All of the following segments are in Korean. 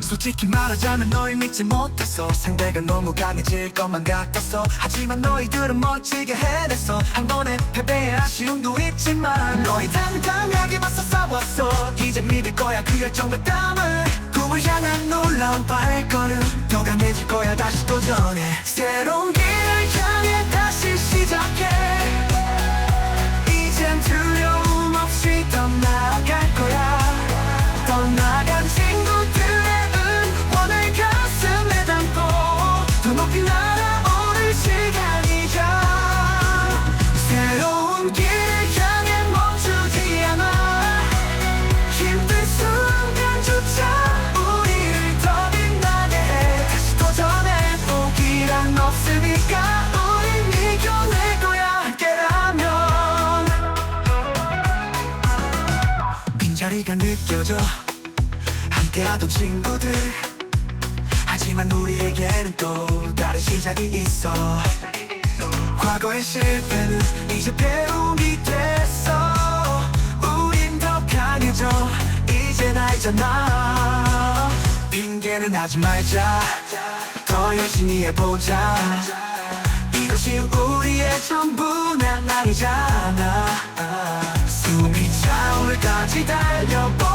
솔직히 말하자면 너희 믿지 못했어 상대가 너무 강해질 것만 같았어 하지만 너희들은 멋지게 해냈어. 한 번의 패배의 아쉬움도 있지만 너희 당당하게 맞서 싸웠어. 이제 믿을 거야 그 열정과 땀을. 꿈을 향한 놀라운 발걸음. 더 강해질 거야 다시 도전해 빈자리가 느껴져. 함께하던 친구들. 하지만 우리에게는 또 다른 시작이 있어. 과거의 실패는 이제 배움이 됐어. 우린 더 강해져. 이젠 알잖아. 핑계는 하지 말자. 더 열심히 해보자. 이것이 우리의 전부는 아니잖아 차오를까지 달려보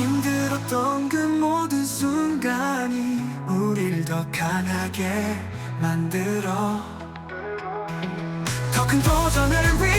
힘들었던 그 모든 순간이 우리를 더 강하게 만들어. 더 큰 도전을 위해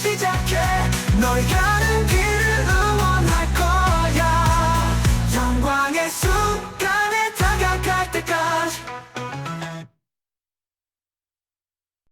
시작해. 너희 가는 길